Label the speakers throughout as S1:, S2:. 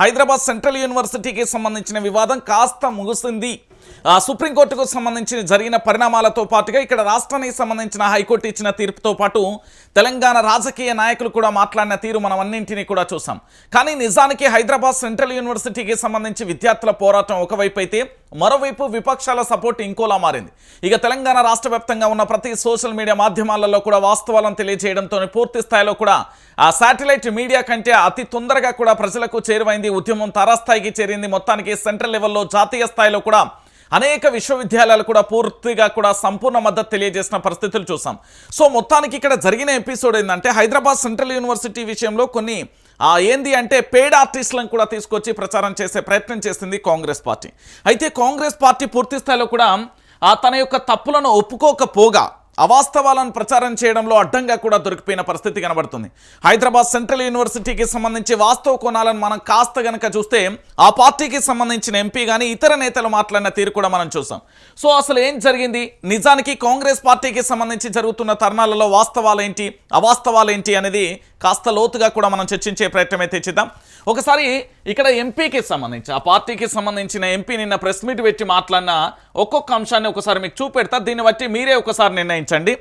S1: Hyderabad central యూనివర్సిటీకి సంబంధించిన వివాదం కాస్త ముగిసింది సుప్రీంకోర్టుకు సంబంధించి జరిగిన పరిణామాలతో పాటుగా ఇక్కడ రాష్ట్రానికి సంబంధించిన హైకోర్టు ఇచ్చిన తీర్పుతో పాటు తెలంగాణ రాజకీయ నాయకులు కూడా మాట్లాడిన తీరు మనం అన్నింటినీ కూడా చూసాం. కానీ నిజానికి హైదరాబాద్ సెంట్రల్ యూనివర్సిటీకి సంబంధించి విద్యార్థుల పోరాటం ఒకవైపు అయితే మరోవైపు విపక్షాల సపోర్ట్ ఇంకోలా మారింది. ఇక తెలంగాణ రాష్ట్ర వ్యాప్తంగా ఉన్న ప్రతి సోషల్ మీడియా మాధ్యమాలలో కూడా వాస్తవాలను తెలియజేయడంతో పూర్తి స్థాయిలో కూడా ఆ శాటిలైట్ మీడియా కంటే అతి తొందరగా కూడా ప్రజలకు చేరువైంది ఉద్యమం తారాస్థాయికి చేరింది. మొత్తానికి సెంట్రల్ లెవెల్లో జాతీయ స్థాయిలో కూడా అనేక విశ్వవిద్యాలయాలు కూడా పూర్తిగా కూడా సంపూర్ణ మద్దతు తెలియజేసిన పరిస్థితులు చూసాం. సో మొత్తానికి ఇక్కడ జరిగిన ఎపిసోడ్ ఏంటంటే హైదరాబాద్ సెంట్రల్ యూనివర్సిటీ విషయంలో కొన్ని ఏంది అంటే పేడ్ ఆర్టిస్టులను కూడా తీసుకొచ్చి ప్రచారం చేసే ప్రయత్నం చేసింది కాంగ్రెస్ పార్టీ. అయితే కాంగ్రెస్ పార్టీ పూర్తి స్థాయిలో కూడా తన యొక్క తప్పులను ఒప్పుకోకపోగా అవాస్తవాలను ప్రచారం చేయడంలో అడ్డంగా కూడా దొరికిపోయిన పరిస్థితి కనబడుతుంది. హైదరాబాద్ సెంట్రల్ యూనివర్సిటీకి సంబంధించి వాస్తవ కోణాలను మనం కాస్త గనక చూస్తే ఆ పార్టీకి సంబంధించిన ఎంపీ కానీ ఇతర నేతలు మాట్లాడిన తీరు కూడా మనం చూసాం. సో అసలు ఏం జరిగింది? నిజానికి కాంగ్రెస్ పార్టీకి సంబంధించి జరుగుతున్న తరుణాలలో వాస్తవాలు ఏంటి అవాస్తవాలు ఏంటి అనేది కాస్త లోతుగా కూడా మనం చర్చించే ప్రయత్నం అయితే చేద్దాం. ఒకసారి ఇక్కడ ఎంపీకి సంబంధించి ఆ పార్టీకి సంబంధించిన ఎంపీ నిన్న ప్రెస్ మీట్ పెట్టి మాట్లాడిన ఒక్కొక్క అంశాన్ని ఒకసారి మీకు చూపెడతా. దీన్ని బట్టి మీరే ఒకసారి నిర్ణయించండి.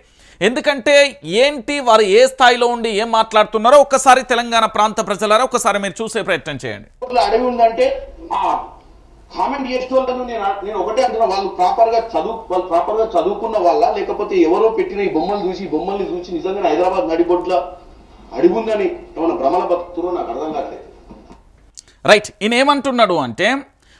S1: ఎందుకంటే ఏంటి వారు ఏ స్థాయిలో ఉండి ఏం మాట్లాడుతున్నారో ఒక్కసారి తెలంగాణ ప్రాంత ప్రజలారా ఒకసారి మీరు చూసే ప్రయత్నం చేయండి.
S2: అడవి ఉందంటే కామెంట్ చేసే వాళ్ళను నేను నేను ఒకటే అంటున్నా వాళ్ళు ప్రాపర్గా చదువు వాళ్ళు ప్రాపర్గా చదువుకున్న వాళ్ళ లేకపోతే ఎవరో పెట్టిన ఈ బొమ్మలు చూసి బొమ్మల్ని చూసి నిజంగా హైదరాబాద్ నడిబొడ్ల అడిగుందని ఏమైనా భ్రమల భక్తులు నాకు అర్థం కాలేదు
S1: రైట్ ఈయనేమంటున్నాడు అంటే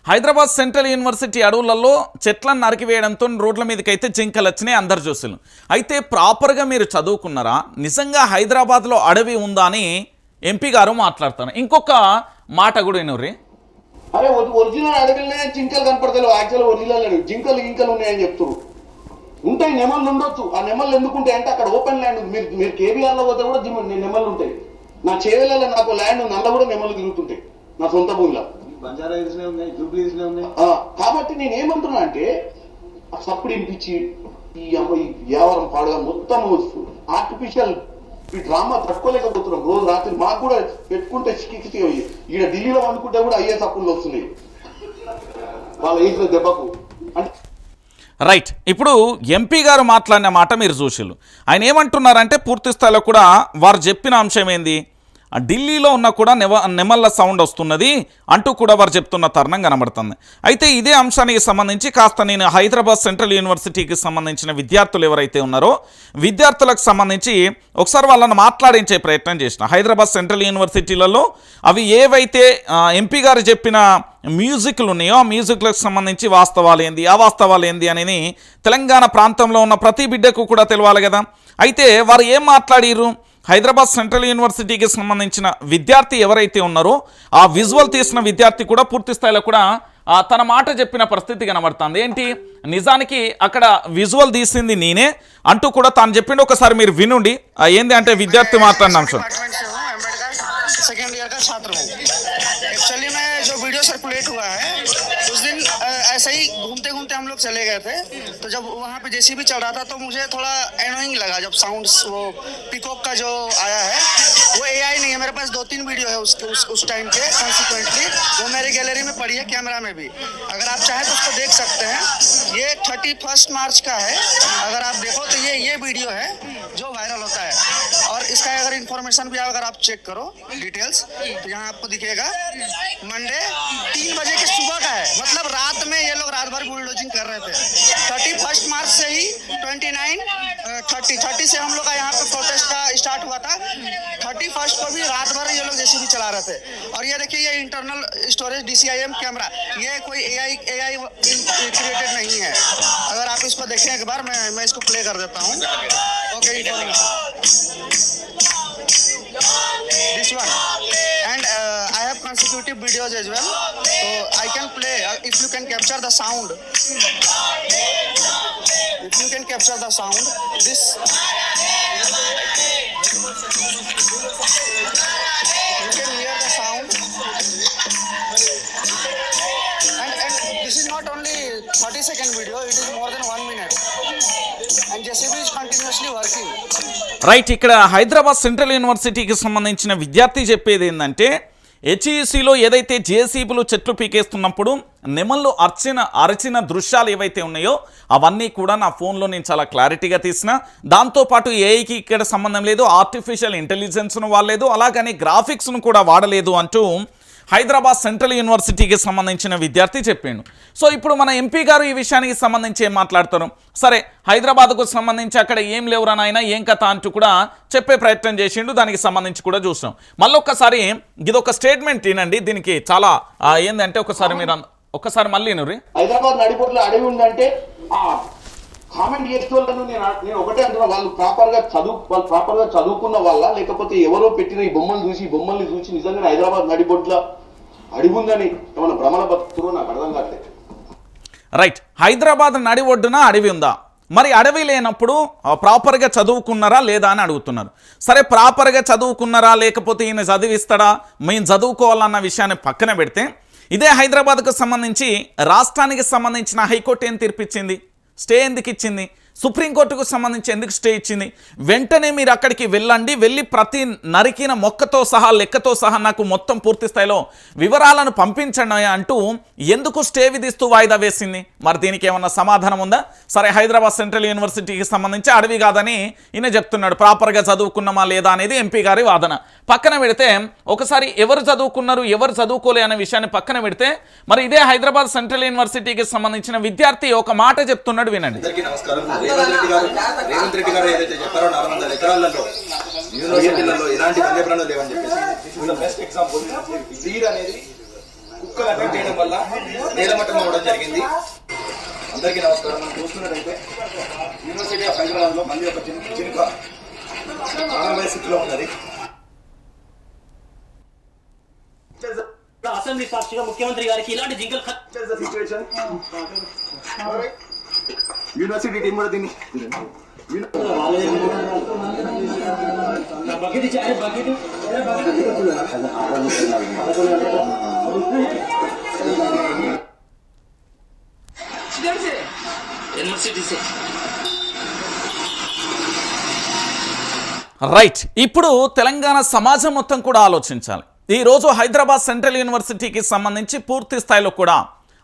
S1: హైదరాబాద్ సెంట్రల్ యూనివర్సిటీ అడవులలో చెట్లను నరికివేయడంతో రోడ్ల మీదకి అయితే జింకలు వచ్చినాయి అందరు చూసిన అయితే ప్రాపర్గా మీరు చదువుకున్నారా? నిజంగా హైదరాబాద్లో అడవి ఉందా అని ఎంపీ గారు మాట్లాడుతారు ఇంకొక మాట కూడా వినూరి
S2: అరే ఒరిజినల్ అడవిలోనే జింకలు కనపడతాయి యాక్చువల్ ఒరిజినల్ అడవి. జింకలు గింకలు ఉన్నాయని చెప్తున్నారు ఉంటాయి నెమళ్ళు ఉండొచ్చు. ఆ నెమళ్ళు ఎందుకుంటాయి అంటే అక్కడ ఓపెన్ ల్యాండ్ ఉంది. మీరు మీరు కేబీఆర్లో పోతే కూడా నెమళ్ళు ఉంటాయి. నా చేవెళ్ళలో నాకు ల్యాండ్ ఉంది అందులో కూడా నెమళ్ళు తిరుగుతుంటాయి. నా సొంత భూమిలో. కాబట్టి నేను ఏమంటున్నా అంటే ఆ సప్పుడు వినిపించి ఈ అమ్మ ఈ వ్యాపారం పాడుగా మొత్తం ఆర్టిఫిషియల్ ఈ డ్రామా తట్టుకోలేకపోతున్నాం. రోజు రాత్రి మాకు కూడా పెట్టుకుంటే చిక్కి ఈడ ఢిల్లీలో అనుకుంటే కూడా అయ్యే సప్పులు వస్తున్నాయి. వాళ్ళ ఏజ్లో దెబ్బకు. అంటే
S1: రైట్ ఇప్పుడు ఎంపీ గారు మాట్లాడిన మాట మీరు చూసిళ్ళు. ఆయన ఏమంటున్నారంటే పూర్తి స్థాయిలో కూడా వారు చెప్పిన అంశం ఏంది? ఢిల్లీలో ఉన్న కూడా నెవ నెమళ్ళ సౌండ్ వస్తున్నది అంటూ కూడా వారు చెప్తున్న తరుణం కనబడుతుంది. అయితే ఇదే అంశానికి సంబంధించి కాస్త నేను హైదరాబాద్ సెంట్రల్ యూనివర్సిటీకి సంబంధించిన విద్యార్థులు ఎవరైతే ఉన్నారో విద్యార్థులకు సంబంధించి ఒకసారి వాళ్ళని మాట్లాడించే ప్రయత్నం చేసిన. హైదరాబాద్ సెంట్రల్ యూనివర్సిటీలలో అవి ఏవైతే ఎంపీ గారు చెప్పిన మ్యూజిక్లు ఉన్నాయో ఆ మ్యూజిక్లకు సంబంధించి వాస్తవాలు ఏంది అవాస్తవాలు ఏంది అనేది తెలంగాణ ప్రాంతంలో ఉన్న ప్రతి బిడ్డకు కూడా తెలవాలి కదా. అయితే వారు ఏం మాట్లాడిర్రు? హైదరాబాద్ సెంట్రల్ యూనివర్సిటీకి సంబంధించిన విద్యార్థి ఎవరైతే ఉన్నారో ఆ విజువల్ తీసిన విద్యార్థి కూడా పూర్తి స్థాయిలో కూడా తన మాట చెప్పిన పరిస్థితి కనబడుతుంది ఏంటి నిజానికి అక్కడ విజువల్ తీసింది నేనే అంటూ కూడా తాను చెప్పిండి ఒకసారి మీరు వినుండి ఏంది అంటే విద్యార్థి మాట్లాడిన అంశం
S3: वीडियो सर्कुलेट हुआ है। उस दिन ऐसे ही घूमते घूमते हम लोग चले गए थे। तो जब वहाँ पे जेसीबी चल रहा था तो मुझे थोड़ा एनोइंग लगा जब साउंड वो पिकॉक का जो आया है वो एआई नहीं है। मेरे पास दो तीन वीडियो है उसके उस, उस टाइम के कॉन्सिक्वेंटली वो मेरे गैलरी में पड़ी है कैमरा में भी। अगर आप चाहें तो उसको देख सकते हैं। ये थर्टी फ़र्स्ट मार्च का है। अगर आप देखो तो ये ये वीडियो है जो वायरल होता है। इसका अगर इन्फॉर्मेशन भी अगर आप चेक करो डिटेल्स तो यहाँ आपको दिखेगा मंडे तीन बजे के सुबह का है। मतलब रात में ये लोग रात भर बुलडोजिंग कर रहे थे। थर्टी फ़र्स्ट मार्च से ही ट्वेंटी नाइन थर्टी थर्टी से हम लोग का यहाँ पे प्रोटेस्ट का स्टार्ट हुआ था। थर्टी फ़र्स्ट को भी रात भर ये लोग जैसे भी चला रहे थे। और ये देखिए, ये इंटरनल स्टोरेज डीसीआईएम कैमरा ये कोई एआई एआई क्रिएटेड नहीं है। अगर आप इसको देखें एक बार, मैं मैं इसको प्ले कर देता हूँ। Okay this one. And uh, i have consecutive videos as well. So i can play uh, if you can capture the sound. If you can capture the sound this
S1: right ఇక్కడ Hyderabad central యూనివర్సిటీకి సంబంధించిన విద్యార్థి చెప్పేది ఏంటంటే హెచ్ఈసిలో ఏదైతే జేసీబీలు చెట్లు పీకేస్తున్నప్పుడు నెమళ్ళు అర్చిన అరచిన దృశ్యాలు ఏవైతే ఉన్నాయో అవన్నీ కూడా నా ఫోన్లో నేను చాలా క్లారిటీగా తీసిన. దాంతోపాటు ఏఐకి ఇక్కడ సంబంధం లేదు ఆర్టిఫిషియల్ ఇంటెలిజెన్స్ను వాడలేదు అలాగని గ్రాఫిక్స్ను కూడా వాడలేదు అంటూ హైదరాబాద్ సెంట్రల్ యూనివర్సిటీకి సంబంధించిన విద్యార్థి చెప్పిండు. సో ఇప్పుడు మన ఎంపీ గారు ఈ విషయానికి సంబంధించి ఏం మాట్లాడతారు? సరే హైదరాబాద్కు సంబంధించి అక్కడ ఏం లేవురా నాయన ఏం కథ అంటూ కూడా చెప్పే ప్రయత్నం చేసిండు. దానికి సంబంధించి కూడా చూసాం మళ్ళీ ఒక్కసారి ఇదొక స్టేట్మెంట్ తినండి దీనికి చాలా ఏంటంటే ఒకసారి మీరు ఒకసారి ఒక్కసారి మళ్ళీ
S2: హైదరాబాద్ నడిపోట్లో అడవి ఉందంటే కామెంట్ చేసే వాళ్ళను నేను నేను ఒకటే అంటున్నా వాళ్ళు ప్రాపర్గా చదువు వాళ్ళు ప్రాపర్గా చదువుకున్న వాళ్ళ లేకపోతే ఎవరో పెట్టిన ఈ బొమ్మలు చూసి బొమ్మల్ని చూసి నిజంగానే హైదరాబాద్ నడిబొట్ల అడిగుందని ఏమైనా భ్రమల బతుకుతురో నాకు అర్థం కావట్లేదు.
S1: రైట్ హైదరాబాద్ నడి ఒడ్డున అడవి ఉందా? మరి అడవి లేనప్పుడు ప్రాపర్గా చదువుకున్నారా లేదా అని అడుగుతున్నారు. సరే ప్రాపర్గా చదువుకున్నారా లేకపోతే ఈయన చదివిస్తాడా? మేము చదువుకోవాలన్న విషయాన్ని పక్కన పెడితే ఇదే హైదరాబాద్కు సంబంధించి రాష్ట్రానికి సంబంధించిన హైకోర్టు ఏం తీర్పిచ్చింది? స్టే ఎందుకు ఇచ్చింది సుప్రీంకోర్టుకు సంబంధించి ఎందుకు స్టే ఇచ్చింది? వెంటనే మీరు అక్కడికి వెళ్ళండి వెళ్ళి ప్రతి నరికిన మొక్కతో సహా లెక్కతో సహా నాకు మొత్తం పూర్తి స్థాయిలో వివరాలను పంపించండి అంటూ ఎందుకు స్టే విధిస్తూ వాయిదా వేసింది? మరి దీనికి ఏమన్నా సమాధానం ఉందా? సరే హైదరాబాద్ సెంట్రల్ యూనివర్సిటీకి సంబంధించి అడవి కాదని ఈయన చెప్తున్నాడు. ప్రాపర్గా చదువుకున్నామా లేదా అనేది ఎంపీ గారి వాదన. పక్కన పెడితే ఒకసారి ఎవరు చదువుకున్నారు ఎవరు చదువుకోలే అనే విషయాన్ని పక్కన పెడితే మరి ఇదే హైదరాబాద్ సెంట్రల్ యూనివర్సిటీకి సంబంధించిన విద్యార్థి ఒక మాట చెప్తున్నాడు వినండి.
S4: నమస్కారం రేవంత్ రెడ్డి గారు రేవంత్ రెడ్డి గారు ఏదైతే చెప్పారో నాలుగు వందల ఎకరాలలో యూనివర్సిటీలలో ఎలాంటి వన్యప్రాణాలు లేవని చెప్పేసి బెస్ట్ ఎగ్జాంపుల్ వీర్ అనేది కుక్కలు అటాక్ చేయడం వల్ల నేలమట్టం అవ్వడం జరిగింది. అందరికీ నమస్కారం. మనం చూస్తున్నట్టయితే యూనివర్సిటీ ఆఫ్ హైదరాబాద్లో మళ్ళీ ఒక చిన్న చినుక ప్రాణభయ స్థితిలో ఉన్నది.
S5: అసెంబ్లీ సాక్షిగా ముఖ్యమంత్రి గారికి ఇలాంటి జింకలు
S4: సిచ్యువేషన్ యూనివర్సిటీ టీం కూడా దీన్ని
S5: యూనివర్సిటీ
S1: రైట్ ఇప్పుడు తెలంగాణ సమాజం మొత్తం కూడా ఆలోచించాలి. ఈరోజు హైదరాబాద్ సెంట్రల్ యూనివర్సిటీకి సంబంధించి పూర్తి స్థాయిలో కూడా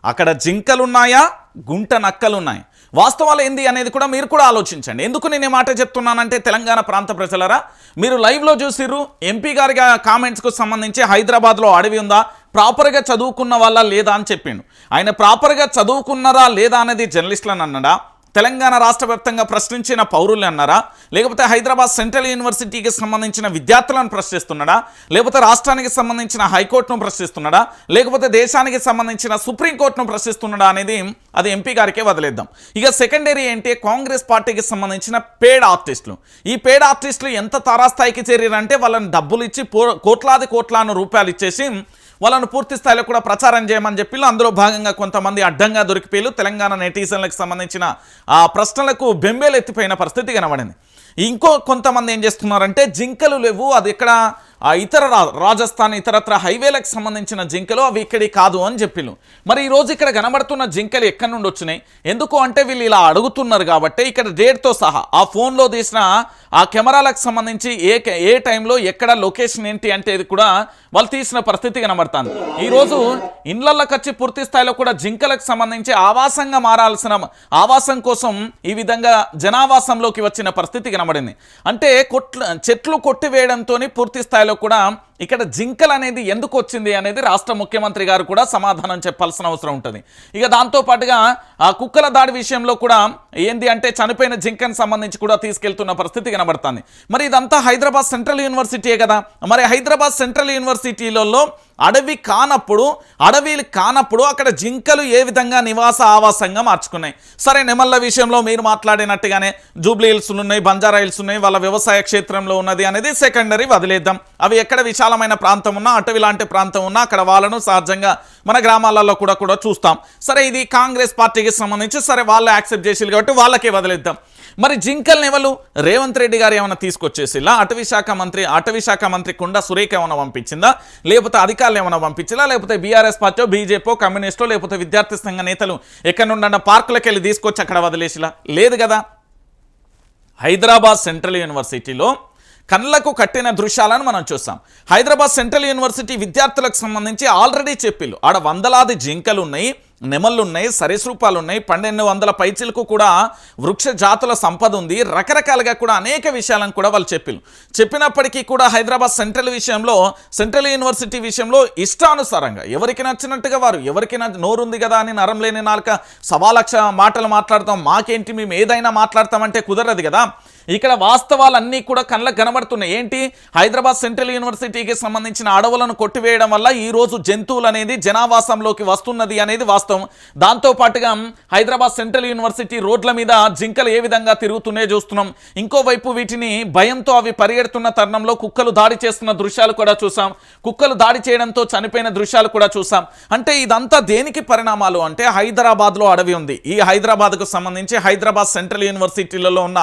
S1: అక్కడ జింకలున్నాయా? గుంట నక్కలున్నాయి. వాస్తవాలు ఏంది అనేది కూడా మీరు కూడా ఆలోచించండి. ఎందుకు నేను మాట చెప్తున్నానంటే తెలంగాణ ప్రాంత ప్రజలరా మీరు లైవ్లో చూసిర్రు ఎంపీ గారి కామెంట్స్కు సంబంధించి హైదరాబాద్లో అడవి ఉందా ప్రాపర్గా చదువుకున్న వాళ్ళ లేదా అని చెప్పిండు. ఆయన ప్రాపర్గా చదువుకున్నారా లేదా అనేది జర్నలిస్టులను అన్నడా? తెలంగాణ రాష్ట్ర వ్యాప్తంగా ప్రశ్నించిన పౌరులు అన్నారా? లేకపోతే హైదరాబాద్ సెంట్రల్ యూనివర్సిటీకి సంబంధించిన విద్యార్థులను ప్రశ్నిస్తున్నాడా? లేకపోతే రాష్ట్రానికి సంబంధించిన హైకోర్టును ప్రశ్నిస్తున్నాడా? లేకపోతే దేశానికి సంబంధించిన సుప్రీంకోర్టును ప్రశ్నిస్తున్నాడా అనేది అది ఎంపీ గారికే వదిలేద్దాం. ఇక సెకండరీ ఏంటి? కాంగ్రెస్ పార్టీకి సంబంధించిన పేడ్ ఆర్టిస్టులు. ఈ పేడ్ ఆర్టిస్టులు ఎంత తారాస్థాయికి చేరారంటే వాళ్ళని డబ్బులు ఇచ్చి పో- కోట్లాది కోట్లాను రూపాయలు ఇచ్చేసి వాళ్ళను పూర్తి స్థాయిలో కూడా ప్రచారం చేయమని చెప్పి అందులో భాగంగా కొంతమంది అడ్డంగా దొరికిపోయారు. తెలంగాణ నెటిజన్లకు సంబంధించిన ఆ ప్రశ్నలకు బెంబేలు ఎత్తిపోయిన పరిస్థితి కనబడింది. ఇంకో కొంతమంది ఏం చేస్తున్నారంటే జింకలు లేవు. అది ఎక్కడ ఆ ఇతర రా- రాజస్థాన్ ఇతరత్ర హైవేలకు సంబంధించిన జింకలు అవి ఇక్కడి కాదు అని చెప్పిళ్ళు. మరి ఈ రోజు ఇక్కడ కనబడుతున్న జింకలు ఎక్కడి నుండి వచ్చినాయి? ఎందుకు అంటే వీళ్ళు ఇలా అడుగుతున్నారు కాబట్టి ఇక్కడ డేట్తో సహా. ఆ ఫోన్లో తీసిన ఆ కెమెరాలకు సంబంధించి ఏ ఏ టైంలో ఎక్కడ లొకేషన్ ఏంటి అంటే కూడా వాళ్ళు తీసిన పరిస్థితి కనబడుతుంది. ఈరోజు ఇండ్లకి వచ్చి పూర్తి స్థాయిలో కూడా జింకలకు సంబంధించి ఆవాసంగా మారాల్సిన ఆవాసం కోసం ఈ విధంగా జనావాసంలోకి వచ్చిన పరిస్థితి కనబడింది. అంటే కొట్లు చెట్లు కొట్టివేయడంతో పూర్తి స్థాయిలో కూడా ఇక్కడ జింకలు అనేది ఎందుకు వచ్చింది అనేది రాష్ట్ర ముఖ్యమంత్రి గారు కూడా సమాధానం చెప్పాల్సిన అవసరం ఉంటుంది. ఇక దాంతో పాటుగా ఆ కుక్కల దాడి విషయంలో కూడా ఏంది అంటే చనిపోయిన జింకను సంబంధించి కూడా తీసుకెళ్తున్న పరిస్థితి కనబడుతుంది. మరి ఇదంతా హైదరాబాద్ సెంట్రల్ యూనివర్సిటీయే కదా? మరి హైదరాబాద్ సెంట్రల్ యూనివర్సిటీలలో అడవి కానప్పుడు అడవిలు కానప్పుడు అక్కడ జింకలు ఏ విధంగా నివాస ఆవాసంగా మార్చుకున్నాయి? సరే నెమల్ల విషయంలో మీరు మాట్లాడినట్టుగానే జూబ్లీ హిల్స్ ఉన్నాయి బంజారా హిల్స్ ఉన్నాయి వాళ్ళ వ్యవసాయ క్షేత్రంలో ఉన్నది అనేది సెకండరీ వదిలేద్దాం. అవి ఎక్కడ విశాలమైన ప్రాంతం ఉన్నా అటవీ లాంటి ప్రాంతం ఉన్నా అక్కడ వాళ్ళను సహజంగా మన గ్రామాలలో కూడా కూడా చూస్తాం. సరే ఇది కాంగ్రెస్ పార్టీకి సంబంధించి సరే వాళ్ళు యాక్సెప్ట్ చేసి కాబట్టి వాళ్ళకే వదిలేద్దాం. మరి జింకల్ని ఎవరు? రేవంత్ రెడ్డి గారు ఏమైనా తీసుకొచ్చేసిలా అటవీ శాఖ మంత్రి అటవీ శాఖ మంత్రి కుండా సురేఖ ఏమైనా పంపించిందా? లేకపోతే అధికారులు ఏమైనా పంపించిందా లేకపోతే బీఆర్ఎస్ పార్టీ బీజేపీ కమ్యూనిస్టో లేకపోతే విద్యార్థి సంఘ నేతలు ఎక్కడ నుండి పార్కులకు వెళ్ళి తీసుకొచ్చి అక్కడ వదిలేసిలా లేదు కదా. హైదరాబాద్ సెంట్రల్ యూనివర్సిటీలో కళ్ళకు కట్టిన దృశ్యాలను మనం చూసాం హైదరాబాద్ సెంట్రల్ యూనివర్సిటీ విద్యార్థులకు సంబంధించి ఆల్రెడీ చెప్పిల్లు. ఆడ వందలాది జింకలు ఉన్నాయి నెమళ్ళు ఉన్నాయి సరీసృపాలు ఉన్నాయి పన్నెండు వందల పైచిలకు కూడా వృక్ష జాతుల సంపద ఉంది. రకరకాలుగా కూడా అనేక విషయాలను కూడా వాళ్ళు చెప్పిల్లు. చెప్పినప్పటికీ కూడా హైదరాబాద్ సెంట్రల్ విషయంలో సెంట్రల్ యూనివర్సిటీ విషయంలో ఇష్టానుసారంగా ఎవరికి నచ్చినట్టుగా వారు ఎవరికి నోరుంది కదా అని నరం లేని నాలుక సవాలక్ష మాటలు మాట్లాడతాం. మాకేంటి మేము ఏదైనా మాట్లాడతామంటే కుదరదు కదా. ఇక్కడ వాస్తవాలన్నీ కూడా కళ్ళకు కనబడుతున్నాయి. ఏంటి? హైదరాబాద్ సెంట్రల్ యూనివర్సిటీకి సంబంధించిన అడవులను కొట్టివేయడం వల్ల ఈ రోజు జంతువులు అనేది జనావాసంలోకి వస్తున్నది అనేది వాస్తవం. దాంతో పాటుగా హైదరాబాద్ సెంట్రల్ యూనివర్సిటీ రోడ్ల మీద జింకలు ఏ విధంగా తిరుగుతున్నాయో చూస్తున్నాం. ఇంకోవైపు వీటిని భయంతో అవి పరిగెడుతున్న తరుణంలో కుక్కలు దాడి చేస్తున్న దృశ్యాలు కూడా చూసాం. కుక్కలు దాడి చేయడంతో చనిపోయిన దృశ్యాలు కూడా చూసాం. అంటే ఇదంతా దేనికి పరిణామాలు? అంటే హైదరాబాద్లో అడవి ఉంది. ఈ హైదరాబాద్కు సంబంధించి హైదరాబాద్ సెంట్రల్ యూనివర్సిటీలలో ఉన్న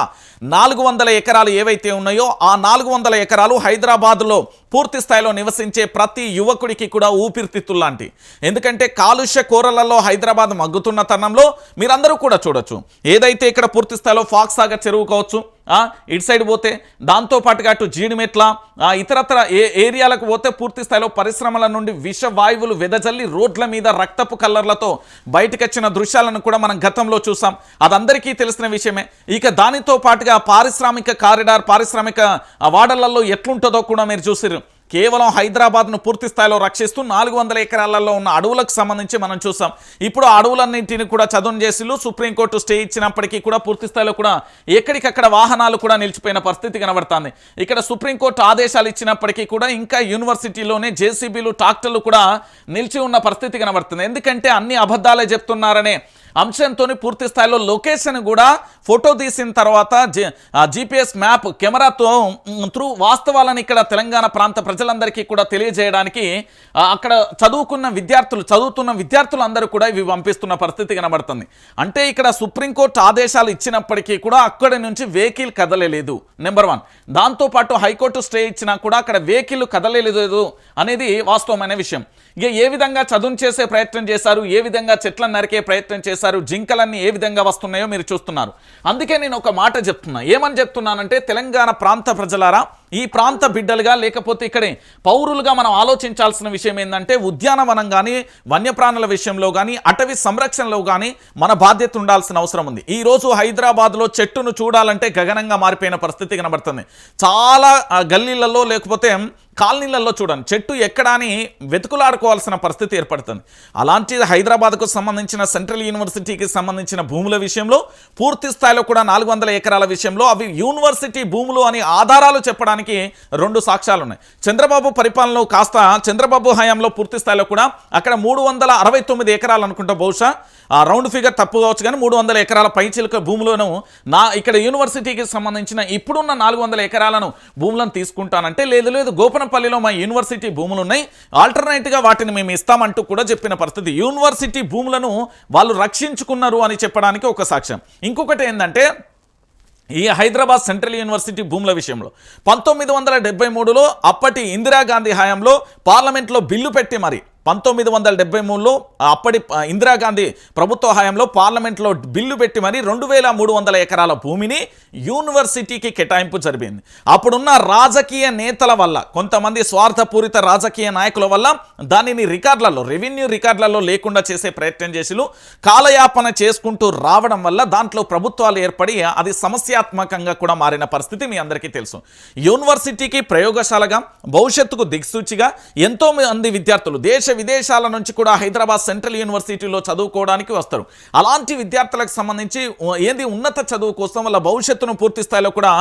S1: నాలుగు నాలుగు వందల ఎకరాలు ఏవైతే ఉన్నాయో ఆ నాలుగు వందల ఎకరాలు హైదరాబాద్లో పూర్తి స్థాయిలో నివసించే ప్రతి యువకుడికి కూడా ఊపిరితిత్తులు లాంటి ఎందుకంటే కాలుష్య కూరలలో హైదరాబాద్ మగ్గుతున్న తరుణంలో మీరందరూ కూడా చూడొచ్చు. ఏదైతే ఇక్కడ పూర్తి స్థాయిలో ఫాక్స్ సాగర్ చెరువు కావచ్చు ఇటు సైడ్ పోతే దాంతోపాటుగా అటు జీడిమెట్ల ఇతరత్ర ఏ ఏరియాలకు పోతే పూర్తి స్థాయిలో పరిశ్రమల నుండి విష వాయువులు వెదజల్లి రోడ్ల మీద రక్తపు కల్లర్లతో బయటకొచ్చిన దృశ్యాలను కూడా మనం గతంలో చూసాం. అదందరికీ తెలిసిన విషయమే. ఇక దానితో పాటుగా పారిశ్రామిక కారిడార్ పారిశ్రామిక వాడలలో ఎట్లుంటుందో కూడా మీరు చూసిర్రు. కేవలం హైదరాబాద్ను పూర్తి స్థాయిలో రక్షిస్తూ నాలుగు వందల ఎకరాలలో ఉన్న అడవులకు సంబంధించి మనం చూసాం. ఇప్పుడు అడవులన్నింటిని కూడా చదును చేసిలు సుప్రీంకోర్టు స్టే ఇచ్చినప్పటికీ కూడా పూర్తి స్థాయిలో కూడా ఎక్కడికక్కడ వాహనాలు కూడా నిలిచిపోయిన పరిస్థితి కనబడుతుంది. ఇక్కడ సుప్రీంకోర్టు ఆదేశాలు ఇచ్చినప్పటికీ కూడా ఇంకా యూనివర్సిటీలోనే జేసీబీలు ట్రాక్టర్లు కూడా నిలిచి ఉన్న పరిస్థితి కనబడుతుంది. ఎందుకంటే అన్ని అబద్ధాలే చెప్తున్నారనే అంశంతో పూర్తి స్థాయిలో లొకేషన్ కూడా ఫోటో తీసిన తర్వాత జిపిఎస్ మ్యాప్ కెమెరాతో త్రూ వాస్తవాలను ఇక్కడ తెలంగాణ ప్రాంత ప్రజలు ప్రజలందరికీ కూడా తెలియజేయడానికి అక్కడ చదువుకున్న విద్యార్థులు చదువుతున్న విద్యార్థులు అందరూ కూడా ఇవి పంపిస్తున్న పరిస్థితి కనబడుతుంది. అంటే ఇక్కడ సుప్రీంకోర్టు ఆదేశాలు ఇచ్చినప్పటికీ కూడా అక్కడి నుంచి వెహికల్ కదలలేదు. నెంబర్ వన్ దాంతోపాటు హైకోర్టు స్టే ఇచ్చినా కూడా అక్కడ వెహికల్ కదలలేదు అనేది వాస్తవమైన విషయం. ఇక ఏ విధంగా చదును చేసే ప్రయత్నం చేశారు ఏ విధంగా చెట్లను నరికే ప్రయత్నం చేశారు జింకలన్నీ ఏ విధంగా వస్తున్నాయో మీరు చూస్తున్నారు. అందుకే నేను ఒక మాట చెప్తున్నా. ఏమని చెప్తున్నానంటే తెలంగాణ ప్రాంత ప్రజలారా ఈ ప్రాంత బిడ్డలుగా లేకపోతే ఇక్కడే పౌరులుగా మనం ఆలోచించాల్సిన విషయం ఏంటంటే ఉద్యానవనం కానీ వన్యప్రాణుల విషయంలో కానీ అటవీ సంరక్షణలో కానీ మన బాధ్యత ఉండాల్సిన అవసరం ఉంది. ఈరోజు హైదరాబాద్లో చెట్టును చూడాలంటే గగనంగా మారిపోయిన పరిస్థితి కనబడుతుంది. చాలా గల్లీలలో లేకపోతే కాలనీలలో చూడండి చెట్టు ఎక్కడాని వెతుకులాడుకోవాల్సిన పరిస్థితి ఏర్పడుతుంది. అలాంటి హైదరాబాద్కు సంబంధించిన సెంట్రల్ యూనివర్సిటీకి సంబంధించిన భూముల విషయంలో పూర్తి స్థాయిలో కూడా నాలుగు వందల ఎకరాల విషయంలో అవి యూనివర్సిటీ భూములు అని ఆధారాలు చెప్పడానికి రెండు సాక్ష్యాలు ఉన్నాయి చంద్రబాబు పరిపాలనలో కాస్త చంద్రబాబు హయాంలో పూర్తి స్థాయిలో కూడా అక్కడ మూడు వందల అరవై తొమ్మిది ఎకరాలు అనుకుంటా బహుశా. ఆ రౌండ్ ఫిగర్ తప్పు కావచ్చు కానీ మూడు వందల ఎకరాల పైచిలక భూములను నా ఇక్కడ యూనివర్సిటీకి సంబంధించిన ఇప్పుడున్న నాలుగు వందల ఎకరాలను భూములను తీసుకుంటానంటే లేదు లేదు గోపన గోపనపల్లిలో మా యూనివర్సిటీ భూములు ఉన్నాయి ఆల్టర్నేట్గా వాటిని మేము ఇస్తామంటూ కూడా చెప్పిన పరిస్థితి. యూనివర్సిటీ భూములను వాళ్ళు రక్షించుకున్నారు అని చెప్పడానికి ఒక సాక్ష్యం. ఇంకొకటి ఏంటంటే ఈ హైదరాబాద్ సెంట్రల్ యూనివర్సిటీ భూముల విషయంలో పంతొమ్మిది వందల డెబ్బై మూడులో అప్పటి ఇందిరాగాంధీ హయాంలో పార్లమెంట్లో బిల్లు పెట్టి మరి పంతొమ్మిది వందల డెబ్బై మూడులో అప్పటి ఇందిరాగాంధీ ప్రభుత్వ హయాంలో పార్లమెంట్లో బిల్లు పెట్టి మరి రెండు వేల మూడు వందల ఎకరాల భూమిని యూనివర్సిటీకి కేటాయింపు జరిపింది. అప్పుడున్న రాజకీయ నేతల వల్ల కొంతమంది స్వార్థపూరిత రాజకీయ నాయకుల వల్ల దానిని రికార్డులలో రెవెన్యూ రికార్డులలో లేకుండా చేసే ప్రయత్నం చేసిలు. కాలయాపన చేసుకుంటూ రావడం వల్ల దాంట్లో ప్రభుత్వాలు ఏర్పడి అది సమస్యాత్మకంగా కూడా మారిన పరిస్థితి మీ అందరికీ తెలుసు. యూనివర్సిటీకి ప్రయోగశాలగా భవిష్యత్తుకు దిక్సూచిగా ఎంతో మంది విద్యార్థులు దేశ విదేశాల నుంచి కూడా హైదరాబాద్ సెంట్రల్ యూనివర్సిటీలో చదువుకోవడానికి వస్తారు. అలాంటి విద్యార్థులకు సంబంధించి ఏంది ఉన్నత చదువు కోసం వాళ్ళ భవిష్యత్తును పూర్తి స్థాయిలో కూడా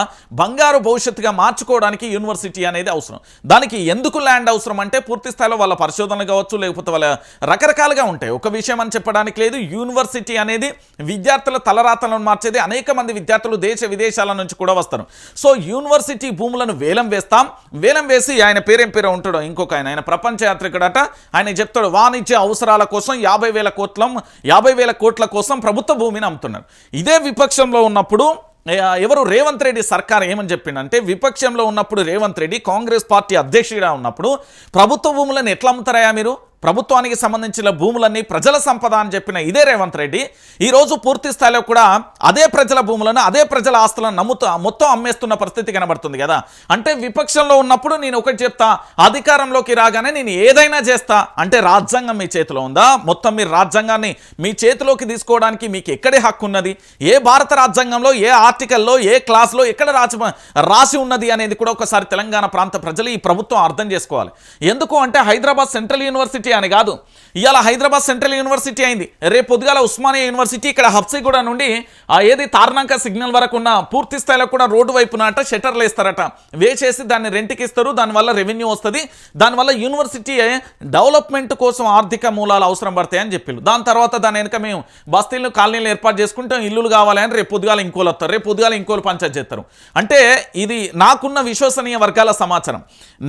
S1: బంగారు భవిష్యత్తుగా మార్చుకోవడానికి యూనివర్సిటీ అనేది అవసరం. దానికి ఎందుకు ల్యాండ్ అవసరం అంటే పూర్తి స్థాయిలో వాళ్ళ పరిశోధనలు కావచ్చు లేకపోతే వాళ్ళ రకరకాలుగా ఉంటాయి. ఒక విషయం అని చెప్పడానికి లేదు. యూనివర్సిటీ అనేది విద్యార్థుల తలరాతలను మార్చేది. అనేక మంది విద్యార్థులు దేశ విదేశాల నుంచి కూడా వస్తారు. సో యూనివర్సిటీ భూములను వేలం వేస్తాం. వేలం వేసి ఆయన పేరేం పేరు ఉంటాడో ఇంకొక ఆయన. ఆయన ప్రపంచ యాత్రికుడట. ఆయన చెప్తాడు వాణిజ్య అవసరాల కోసం యాభై వేల కోట్ల యాభై వేల కోట్ల కోసం ప్రభుత్వ భూమిని అమ్ముతున్నారు. ఇదే విపక్షంలో ఉన్నప్పుడు ఎవరు రేవంత్ రెడ్డి సర్కార్ ఏమని చెప్పిండంటే విపక్షంలో ఉన్నప్పుడు రేవంత్ రెడ్డి కాంగ్రెస్ పార్టీ అధ్యక్షుడిగా ఉన్నప్పుడు ప్రభుత్వ భూములను ఎట్లా అమ్ముతారయా మీరు? ప్రభుత్వానికి సంబంధించిన భూములన్నీ ప్రజల సంపద అని చెప్పిన ఇదే రేవంత్ రెడ్డి. ఈరోజు పూర్తి స్థాయిలో కూడా అదే ప్రజల భూములను అదే ప్రజల ఆస్తులను నమ్ముతూ మొత్తం అమ్మేస్తున్న పరిస్థితి కనబడుతుంది కదా. అంటే విపక్షంలో ఉన్నప్పుడు నేను ఒకటి చెప్తా అధికారంలోకి రాగానే నేను ఏదైనా చేస్తా. అంటే రాజ్యాంగం మీ చేతిలో ఉందా? మొత్తం మీరు రాజ్యాంగాన్ని మీ చేతిలోకి తీసుకోవడానికి మీకు ఎక్కడే హక్కు ఉన్నది? ఏ భారత రాజ్యాంగంలో ఏ ఆర్టికల్లో ఏ క్లాస్లో ఎక్కడ రాసి రాసి ఉన్నది అనేది కూడా ఒకసారి తెలంగాణ ప్రాంత ప్రజలు ఈ ప్రభుత్వం అర్థం చేసుకోవాలి. ఎందుకు అంటే హైదరాబాద్ సెంట్రల్ యూనివర్సిటీ అని కాదు. ఇవాళ హైదరాబాద్ సెంట్రల్ యూనివర్సిటీ అయింది. రేపు పొద్దుగాల ఉస్మానియా యూనివర్సిటీ ఇక్కడ హబ్సిగూడ నుండి ఏది తార్నాక సిగ్నల్ వరకు ఉన్న పూర్తి స్థాయిలో కూడా రోడ్డు వైపున అట షట్టర్లు వేస్తారట. వేసేసి దాన్ని రెంట్కి ఇస్తారు. దానివల్ల రెవెన్యూ వస్తుంది. దానివల్ల యూనివర్సిటీ డెవలప్మెంట్ కోసం ఆర్థిక మూలాలు అవసరం పడతాయని చెప్పారు దాని తర్వాత దాని వెనుక మేము బస్తీలను కాలనీలు ఏర్పాటు చేసుకుంటాం. ఇల్లులు కావాలని రేపు పొద్దుగాల ఇంకోలు వస్తారు. రేపు పొద్దుగాల ఇంకోలు పంచాయతీ చేస్తారు. అంటే ఇది నాకున్న విశ్వసనీయ వర్గాల సమాచారం.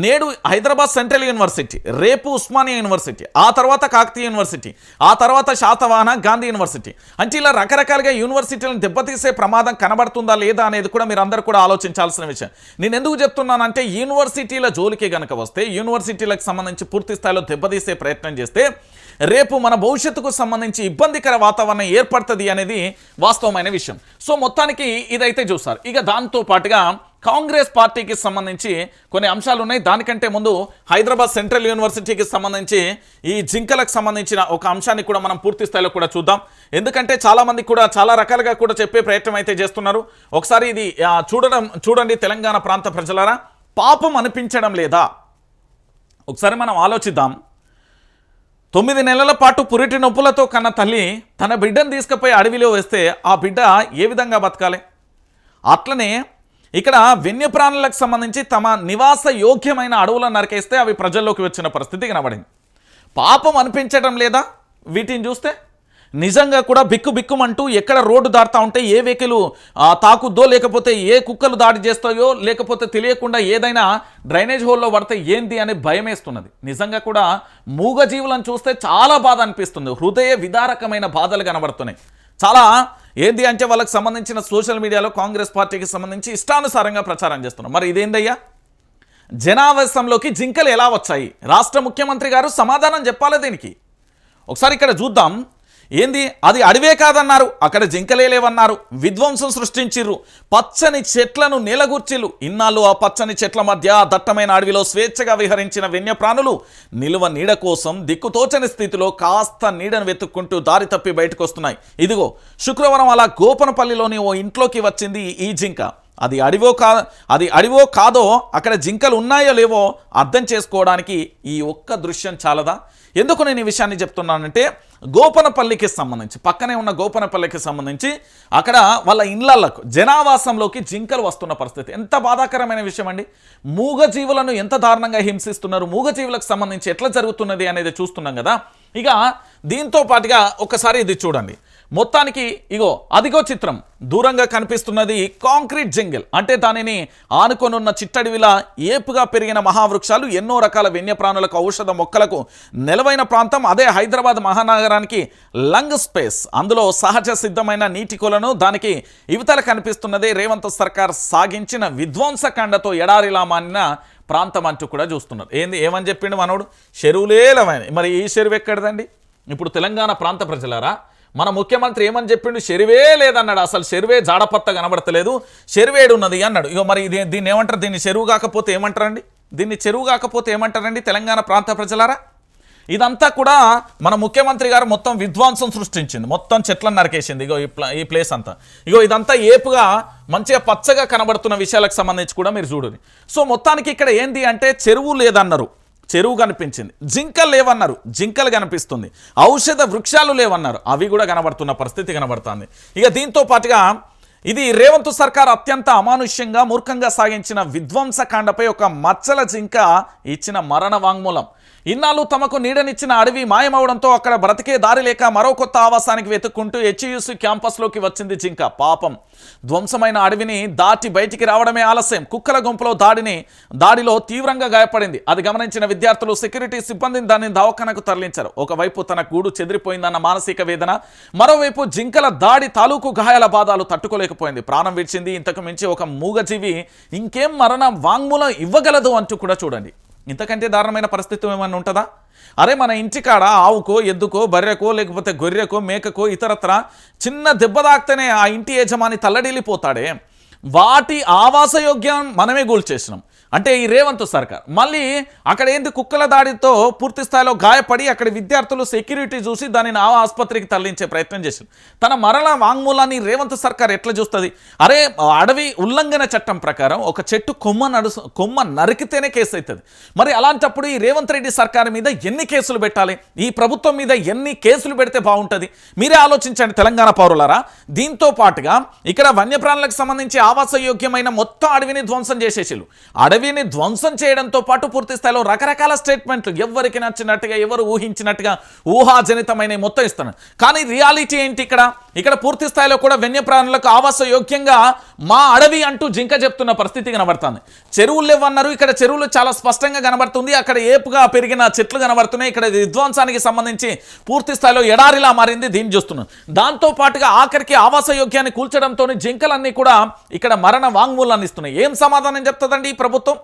S1: నేడు హైదరాబాద్ సెంట్రల్ యూనివర్సిటీ రేపు ఉస్మానియా యూనివర్సిటీ ఆ తర్వాత కాకతీయ యూనివర్సిటీ ఆ తర్వాత శాతవాహన గాంధీ యూనివర్సిటీ అంటే ఇలా రకరకాలుగా యూనివర్సిటీలను దెబ్బతీసే ప్రమాదం కనబడుతుందా లేదా అనేది కూడా మీరు అందరూ కూడా ఆలోచించాల్సిన విషయం. నేను ఎందుకు చెప్తున్నానంటే యూనివర్సిటీల జోలికి గనక వస్తే యూనివర్సిటీలకు సంబంధించి పూర్తి స్థాయిలో దెబ్బతీసే ప్రయత్నం చేస్తే రేపు మన భవిష్యత్తుకు సంబంధించి ఇబ్బందికర వాతావరణం ఏర్పడుతుంది అనేది వాస్తవమైన విషయం. సో మొత్తానికి ఇదైతే చూస్తారు. ఇక దాంతో పాటుగా కాంగ్రెస్ పార్టీకి సంబంధించి కొన్ని అంశాలు ఉన్నాయి. దానికంటే ముందు హైదరాబాద్ సెంట్రల్ యూనివర్సిటీకి సంబంధించి ఈ జింకలకు సంబంధించిన ఒక అంశాన్ని కూడా మనం పూర్తి స్థాయిలో కూడా చూద్దాం. ఎందుకంటే చాలామంది కూడా చాలా రకాలుగా కూడా చెప్పే ప్రయత్నం అయితే చేస్తున్నారు. ఒకసారి ఇది చూడడం చూడండి తెలంగాణ ప్రాంత ప్రజలారా. పాపం అనిపించడం లేదా? ఒకసారి మనం ఆలోచిద్దాం. తొమ్మిది నెలల పాటు పురిటి నొప్పులతో కన్న తల్లి తన బిడ్డను తీసుకుపోయి అడవిలో వేస్తే ఆ బిడ్డ ఏ విధంగా బతకాలి? అట్లనే ఇక్కడ వన్యప్రాణులకు సంబంధించి తమ నివాస యోగ్యమైన అడవులను నరికేస్తే అవి ప్రజల్లోకి వచ్చిన పరిస్థితి కనబడింది. పాపం అనిపించడం లేదా? వీటిని చూస్తే నిజంగా కూడా బిక్కు బిక్కుమంటూ ఎక్కడ రోడ్డు దాటుతా ఉంటే ఏ వెహికల్ తాకుద్దో లేకపోతే ఏ కుక్కలు దాడి చేస్తాయో లేకపోతే తెలియకుండా ఏదైనా డ్రైనేజ్ హోల్లో పడితే ఏంది అనే భయం వేస్తున్నది నిజంగా కూడా మూగజీవులను చూస్తే చాలా బాధ అనిపిస్తుంది. హృదయ విదారకమైన బాధలు కనబడుతున్నాయి. చాలా ఏంది అంటే వాళ్ళకి సంబంధించిన సోషల్ మీడియాలో కాంగ్రెస్ పార్టీకి సంబంధించి ఇష్టానుసారంగా ప్రచారం చేస్తున్నారు. మరి ఇదేందయ్యా? జనావేశంలోకి జింకలు ఎలా వచ్చాయి? రాష్ట్ర ముఖ్యమంత్రి గారు సమాధానం చెప్పాలి దీనికి? ఒకసారి ఇక్కడ చూద్దాం. ఏంది? అది అడవే కాదన్నారు. అక్కడ జింకలేలేవన్నారు. విధ్వంసం సృష్టించిర్రు. పచ్చని చెట్లను నేలగూర్చిల్లు ఇన్నాళ్ళు ఆ పచ్చని చెట్ల మధ్య దట్టమైన అడవిలో స్వేచ్ఛగా విహరించిన వన్యప్రాణులు నిలువ నీడ కోసం దిక్కుతోచని స్థితిలో కాస్త నీడను వెతుక్కుంటూ దారి తప్పి బయటకు వస్తున్నాయి ఇదిగో శుక్రవారం అలా గోపనపల్లిలోని ఓ ఇంట్లోకి వచ్చింది ఈ జింక. అది అడివో కా అది అడివో కాదో అక్కడ జింకలు ఉన్నాయో లేవో అర్థం చేసుకోవడానికి ఈ ఒక్క దృశ్యం చాలదా? ఎందుకు నేను ఈ విషయాన్ని చెప్తున్నానంటే గోపనపల్లికి సంబంధించి పక్కనే ఉన్న గోపనపల్లికి సంబంధించి అక్కడ వాళ్ళ ఇళ్ళకు జనావాసంలోకి జింకలు వస్తున్న పరిస్థితి. ఎంత బాధాకరమైన విషయం అండి. మూగజీవులను ఎంత దారుణంగా హింసిస్తున్నారు మూగజీవులకు సంబంధించి ఎట్లా జరుగుతున్నది అనేది చూస్తున్నాం కదా. ఇక దీంతో పాటుగా ఒకసారి ఇది చూడండి. మొత్తానికి ఇగో అదిగో చిత్రం. దూరంగా కనిపిస్తున్నది కాంక్రీట్ జంగిల్. అంటే దానిని ఆనుకొనున్న చిట్టడివిలా ఏపుగా పెరిగిన మహావృక్షాలు ఎన్నో రకాల వన్యప్రాణులకు ఔషధ మొక్కలకు నెలవైన ప్రాంతం. అదే హైదరాబాద్ మహానగరానికి లంగ్ స్పేస్. అందులో సహజ సిద్ధమైన నీటి కొలను దానికి ఇవతల కనిపిస్తున్నదే రేవంత్ సర్కార్ సాగించిన విధ్వంసకాండతో ఎడారిలా మానిన ప్రాంతం అంటూ కూడా చూస్తున్నారు. ఏంది? ఏమని చెప్పిండు మనోడు? చెరువులే లవైన. మరి ఈ చెరువు ఎక్కడదండి? ఇప్పుడు తెలంగాణ ప్రాంత ప్రజలారా మన ముఖ్యమంత్రి ఏమని చెప్పిండు? చెరువే లేదన్నాడు. అసలు చెరువే జాడపత్త కనబడతలేదు. చెరువేడు ఉన్నది అన్నాడు. ఇక మరి ఇది దీన్ని ఏమంటారు? దీన్ని చెరువు కాకపోతే ఏమంటారండి? దీన్ని చెరువు కాకపోతే ఏమంటారండి తెలంగాణ ప్రాంత ప్రజలారా? ఇదంతా కూడా మన ముఖ్యమంత్రి గారు మొత్తం విధ్వంసం సృష్టించింది. మొత్తం చెట్లను నరికేసింది. ఇగో ఈ ఈ ప్లేస్ అంతా. ఇగో ఇదంతా ఏపుగా మంచిగా పచ్చగా కనబడుతున్న విషయాలకు సంబంధించి కూడా మీరు చూడండి. సో మొత్తానికి ఇక్కడ ఏంది అంటే చెరువు లేదన్నారు. చెరువు కనిపించింది. జింకలు లేవన్నారు. జింకలు కనిపిస్తుంది. ఔషధ వృక్షాలు లేవన్నారు. అవి కూడా కనబడుతున్న పరిస్థితి కనబడుతుంది. ఇక దీంతో పాటుగా ఇది రేవంత్ సర్కార్ అత్యంత అమానుష్యంగా మూర్ఖంగా సాగించిన విధ్వంసకాండపై ఒక మచ్చల జింక ఇచ్చిన మరణ వాంగ్మూలం. ఇన్నాళ్ళు తమకు నీడనిచ్చిన అడవి మాయమవడంతో అక్కడ బ్రతికే దారి లేక మరో కొత్త ఆవాసానికి వెతుక్కుంటూ హెచ్యుసి క్యాంపస్లోకి వచ్చింది జింక. పాపం. ధ్వంసమైన అడవిని దాటి బయటికి రావడమే ఆలస్యం. కుక్కల గుంపులో దాడిని దాడిలో తీవ్రంగా గాయపడింది. అది గమనించిన విద్యార్థులు సెక్యూరిటీ సిబ్బందిని దాన్ని దవాఖానకు తరలించారు. ఒకవైపు తన గూడు చెదిరిపోయిందన్న మానసిక వేదన మరోవైపు జింకల దాడి తాలూకు గాయాల బాధాలు తట్టుకోలేకపోయింది. ప్రాణం విడిచింది. ఇంతకు మించి ఒక మూగజీవి ఇంకేం మరణ వాంగ్మూలం ఇవ్వగలదు అంటూ కూడా చూడండి. ఇంతకంటే దారుణమైన పరిస్థితి ఏమైనా ఉంటుందా? అరే మన ఇంటికాడ ఆవుకో ఎద్దుకో బర్రెకో లేకపోతే గొర్రెకో మేకకో ఇతరత్ర చిన్న దెబ్బ తాకితేనే ఆ ఇంటి యజమాని తల్లడిల్లిపోతాడే. వాటి ఆవాసయోగ్యం మనమే కూల్చేసినాం అంటే ఈ రేవంత్ సర్కార్. మళ్ళీ అక్కడ ఏంది కుక్కల దాడితో పూర్తి స్థాయిలో గాయపడి అక్కడ విద్యార్థులు సెక్యూరిటీ చూసి దానిని ఆ ఆసుపత్రికి తరలించే ప్రయత్నం చేసింది తన మరణ వాంగ్మూలాన్ని రేవంత్ సర్కార్ ఎట్లా చూస్తుంది? అరే అడవి ఉల్లంఘన చట్టం ప్రకారం ఒక చెట్టు కొమ్మ నడుసు కొమ్మ నరికితేనే కేసు అవుతుంది మరి అలాంటప్పుడు ఈ రేవంత్ రెడ్డి సర్కార్ మీద ఎన్ని కేసులు పెట్టాలి? ఈ ప్రభుత్వం మీద ఎన్ని కేసులు పెడితే బాగుంటుంది? మీరే ఆలోచించండి తెలంగాణ పౌరులారా. దీంతో పాటుగా ఇక్కడ వన్యప్రాణులకు సంబంధించి ఆవాసయోగ్యమైన మొత్తం అడవిని ధ్వంసం చేసేసిలు అడవిని ధ్వంసం చేయడంతో పాటు పూర్తి స్థాయిలో రకరకాల స్టేట్మెంట్లు ఎవరికి నచ్చినట్టుగా ఎవరు ఊహించినట్టుగా ఊహాజనితమైన మొత్తం ఇస్తాను కానీ రియాలిటీ ఏంటి ఇక్కడ? ఇక్కడ పూర్తి స్థాయిలో కూడా వన్యప్రాణులకు ఆవాసయోగ్యంగా మా అడవి అంటూ జింక చెప్తున్న పరిస్థితి కనబడుతుంది. చెరువులు లేవన్నారు. ఇక్కడ చెరువులు చాలా స్పష్టంగా కనబడుతుంది. అక్కడ ఏపుగా పెరిగిన చెట్లు కనబడుతున్నాయి. ఇక్కడ విధ్వంసానికి సంబంధించి పూర్తి స్థాయిలో ఎడారిలా మారింది దీన్ని చూస్తున్నాం దాంతో పాటుగా ఆఖరికి ఆవాసయోగ్యాన్ని కూల్చడంతో జింకలన్నీ కూడా ఇక్కడ మరణ వాంగ్మూలాన్ని ఇస్తున్నాయి ఏం సమాధానం చెప్తుందండి ఈ ప్రభుత్వం?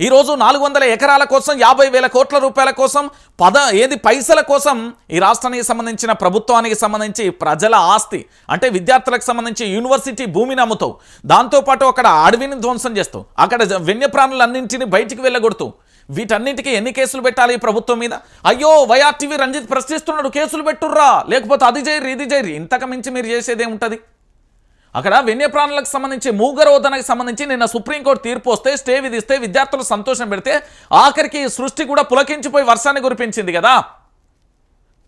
S1: ఈరోజు నాలుగు వందల ఎకరాల కోసం యాభై వేల కోట్ల రూపాయల కోసం పద ఏది పైసల కోసం ఈ రాష్ట్రానికి సంబంధించిన ప్రభుత్వానికి సంబంధించి ప్రజల ఆస్తి అంటే విద్యార్థులకు సంబంధించి యూనివర్సిటీ భూమిని అమ్ముతావు. దాంతోపాటు అక్కడ అడవిని ధ్వంసం చేస్తావు. అక్కడ జ- వన్యప్రాణులన్నింటినీ బయటికి వెళ్ళగొడుతూ వీటన్నిటికీ ఎన్ని కేసులు పెట్టాలి ఈ ప్రభుత్వం మీద? అయ్యో వైఆర్టీవీ రంజిత్ ప్రశ్నిస్తున్నాడు కేసులు పెట్టుర్రా. లేకపోతే అది చేయరు ఇది చేయరు ఇంతకు మించి మీరు చేసేది ఉంటుంది అక్కడ వన్యప్రాణులకు సంబంధించి మూగరోధనకు సంబంధించి నిన్న సుప్రీంకోర్టు తీర్పు వస్తే స్టే విధిస్తే విద్యార్థులు సంతోషం పెడితే ఆఖరికి సృష్టి కూడా పులకించిపోయి వర్షాన్ని కురిపించింది కదా.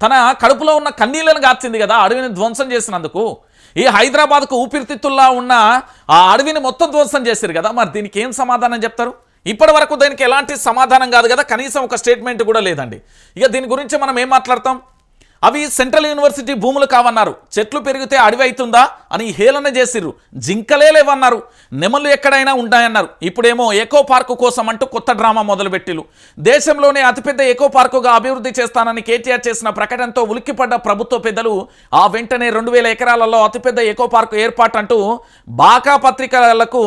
S1: తన కడుపులో ఉన్న కన్నీళ్ళను గార్చింది కదా అడవిని ధ్వంసం చేసినందుకు. ఈ హైదరాబాద్కు ఊపిరితిత్తుల్లా ఉన్న ఆ అడవిని మొత్తం ధ్వంసం చేశారు కదా మరి దీనికి ఏం సమాధానం చెప్తారు? ఇప్పటి వరకు దీనికి ఎలాంటి సమాధానం కాదు కదా కనీసం ఒక స్టేట్మెంట్ కూడా లేదండి. ఇక దీని గురించి మనం ఏం మాట్లాడతాం? అవి సెంట్రల్ యూనివర్సిటీ భూములు కావన్నారు. చెట్లు పెరిగితే అడవి అవుతుందా అని హేళన చేసిర్రు. జింకలే లేవన్నారు. నెమలు ఎక్కడైనా ఉంటాయన్నారు ఇప్పుడేమో ఎకో పార్కు కోసం అంటూ కొత్త డ్రామా మొదలుపెట్టిలు దేశంలోనే అతిపెద్ద ఎకో పార్కుగా అభివృద్ధి చేస్తానని కేటీఆర్ చేసిన ప్రకటనతో ఉలిక్కిపడ్డ ప్రభుత్వ పెద్దలు ఆ వెంటనే రెండు వేల ఎకరాలలో అతిపెద్ద ఎకో పార్కు ఏర్పాటు అంటూ బాకా పత్రికలకు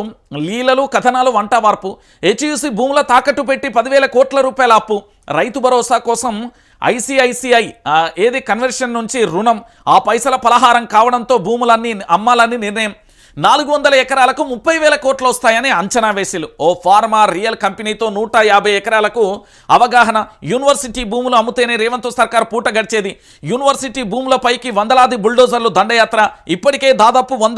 S1: లీలలు కథనాలు వంటవార్పు వార్పు భూముల తాకట్టు పెట్టి పదివేల కోట్ల రూపాయల అప్పు రైతు భరోసా కోసం ఐసిఐసిఐ ఏది కన్వర్షన్ నుంచి రుణం ఆ పైసల పలహారం కావడంతో భూములన్నీ అమ్మాలని నిర్ణయం. నాలుగు వందల ఎకరాలకు ముప్పై వేల కోట్లు వస్తాయని అంచనా వేసిలు. ఓ ఫార్మా రియల్ కంపెనీతో నూట యాభై ఎకరాలకు అవగాహన. యూనివర్సిటీ భూములు అమ్ముతేనే రేవంత్ సర్కార్ పూట గడిచేది. యూనివర్సిటీ భూములపైకి వందలాది బుల్డోజర్లు దండయాత్ర. ఇప్పటికే దాదాపు వంద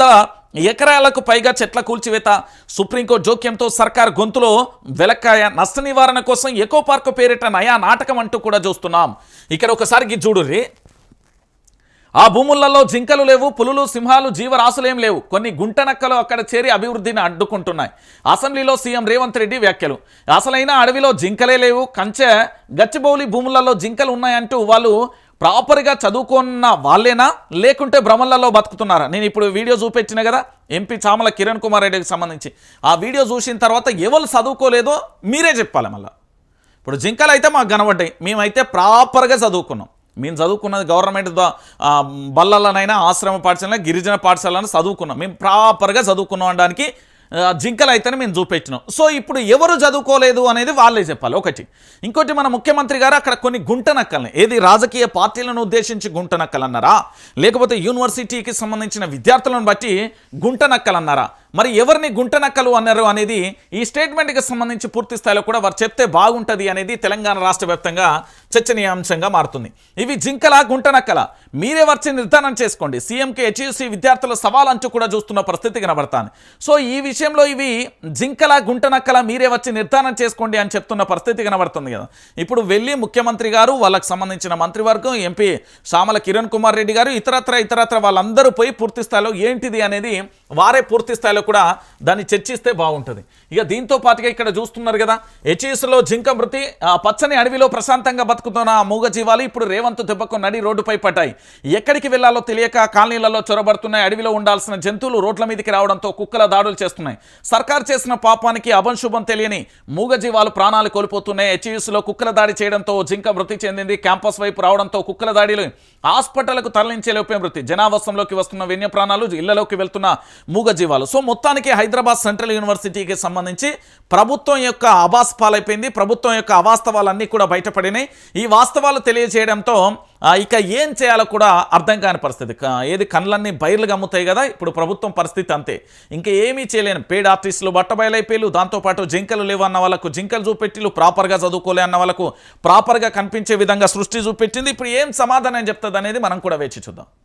S1: ఎకరాలకు పైగా చెట్ల కూల్చివేత. సుప్రీంకోర్టు జోక్యంతో సర్కార్ గొంతులో వెలక్కాయ నష్ట నివారణ కోసం ఎకో పార్క్ పేరిట నయా నాటకం అంటూ కూడా చూస్తున్నాం. ఇక్కడ ఒకసారి చూడుర్రి ఆ భూములలో జింకలు లేవు పులులు సింహాలు జీవరాశులేం లేవు. కొన్ని గుంటనక్కలు అక్కడ చేరి అభివృద్ధిని అడ్డుకుంటున్నాయి. అసెంబ్లీలో సీఎం రేవంత్ రెడ్డి వ్యాఖ్యలు. అసలైన అడవిలో జింకలే లేవు కంచె గచ్చిబౌలి భూములలో జింకలు ఉన్నాయంటూ వాళ్ళు ప్రాపర్గా చదువుకున్న వాళ్ళేనా? లేకుంటే భ్రమలలో బతుకుతున్నారా? నేను ఇప్పుడు వీడియో చూపించిన కదా ఎంపీ చామల కిరణ్ కుమార్ రెడ్డికి సంబంధించి. ఆ వీడియో చూసిన తర్వాత ఎవరు చదువుకోలేదో మీరే చెప్పాలి మళ్ళీ. ఇప్పుడు జింకలు అయితే మాకు కనబడ్డాయి. మేమైతే ప్రాపర్గా చదువుకున్నాం. మేము చదువుకున్నది గవర్నమెంట్ బల్లలనైనా ఆశ్రమ పాఠశాల గిరిజన పాఠశాలను చదువుకున్నాం. మేము ప్రాపర్గా చదువుకున్నాం అనడానికి జింకలు అయితేనే మేము చూపించినాం సో ఇప్పుడు ఎవరు చదువుకోలేదు అనేది వాళ్ళే చెప్పాలి. ఒకటి. ఇంకోటి మన ముఖ్యమంత్రి గారు అక్కడ కొన్ని గుంటనక్కల్ని ఏది రాజకీయ పార్టీలను ఉద్దేశించి గుంటనక్కలు అన్నారా లేకపోతే యూనివర్సిటీకి సంబంధించిన విద్యార్థులను బట్టి గుంటనక్కలు అన్నారా మరి ఎవరిని గుంటనక్కలు అన్నారు అనేది ఈ స్టేట్మెంట్కి సంబంధించి పూర్తి స్థాయిలో కూడా వారు చెప్తే బాగుంటుంది అనేది తెలంగాణ రాష్ట్ర వ్యాప్తంగా చర్చనీయాంశంగా మారుతుంది. ఇవి జింకల గుంటనక్కల మీరే వచ్చి నిర్ధారణ చేసుకోండి. సీఎంకి హెచ్యూసీ విద్యార్థుల సవాల్ అంచు కూడా చూస్తున్న పరిస్థితి కనబడతాను సో ఈ విషయంలో ఇవి జింకల గుంటనక్కల మీరే వచ్చి నిర్ధారణ చేసుకోండి అని చెప్తున్న పరిస్థితి కనబడుతుంది కదా. ఇప్పుడు వెళ్ళి ముఖ్యమంత్రి గారు వాళ్ళకు సంబంధించిన మంత్రివర్గం ఎంపీ సామల కిరణ్ కుమార్ రెడ్డి గారు ఇతరత్ర ఇతరత్ర వాళ్ళందరూ పోయి పూర్తి స్థాయిలో ఏంటిది అనేది వారే పూర్తి స్థాయిలో కూడా దాన్ని చర్చిస్తే బాగుంటుంది. ఇక దీంతో పాటుగా ఇక్కడ చూస్తున్నారు కదా హెచ్ఈస్లో జింక మృతి పచ్చని అడవిలో ప్రశాంతంగా బతుకుతున్న ఆ మూగ జీవాలు ఇప్పుడు రేవంత్ దెబ్బకు నడి రోడ్డుపై పడ్డాయి. ఎక్కడికి వెళ్ళాలో తెలియక కాలనీలలో చొరబడుతున్నాయి. అడవిలో ఉండాల్సిన జంతువులు రోడ్ల మీదకి రావడంతో కుక్కల దాడులు చేస్తున్నాయి. సర్కార్ చేసిన పాపానికి అభంశుభం తెలియని మూగ జీవాలు ప్రాణాలు కోల్పోతున్నాయి. హెచ్ఈస్లో కుక్కల దాడి చేయడంతో జింక మృతి చెందింది. క్యాంపస్ వైపు రావడంతో కుక్కల దాడిలో హాస్పిటల్కు తరలించే లోపే మృతి. జనావాసంలోకి వస్తున్న వన్య ప్రాణాలు ఇళ్ళలోకి వెళ్తున్న మూగ జీవాలు. సో మొత్తానికి హైదరాబాద్ సెంట్రల్ యూనివర్సిటీకి సంబంధించి ప్రభుత్వం యొక్క అబాస్ పాలైపోయింది. ప్రభుత్వం యొక్క అవాస్తవాలన్నీ కూడా బయటపడినాయి. ఈ వాస్తవాలు తెలియజేయడంతో ఇక ఏం చేయాలో కూడా అర్థం కాని పరిస్థితి. ఏది కళ్ళన్నీ బయర్లుగా అమ్ముతాయి కదా ఇప్పుడు ప్రభుత్వం పరిస్థితి అంతే. ఇంకా ఏమీ చేయలేను. పేడ్ ఆర్టిస్టులు బట్టబయలైపోయారు దాంతోపాటు జింకలు లేవన్న వాళ్ళకు జింకలు చూపెట్టిలు ప్రాపర్గా చదువుకోలే అన్న వాళ్ళకు ప్రాపర్గా కనిపించే విధంగా సృష్టి చూపెట్టింది. ఇప్పుడు ఏం సమాధానం చెప్తుంది అనేది మనం కూడా వేచి చూద్దాం.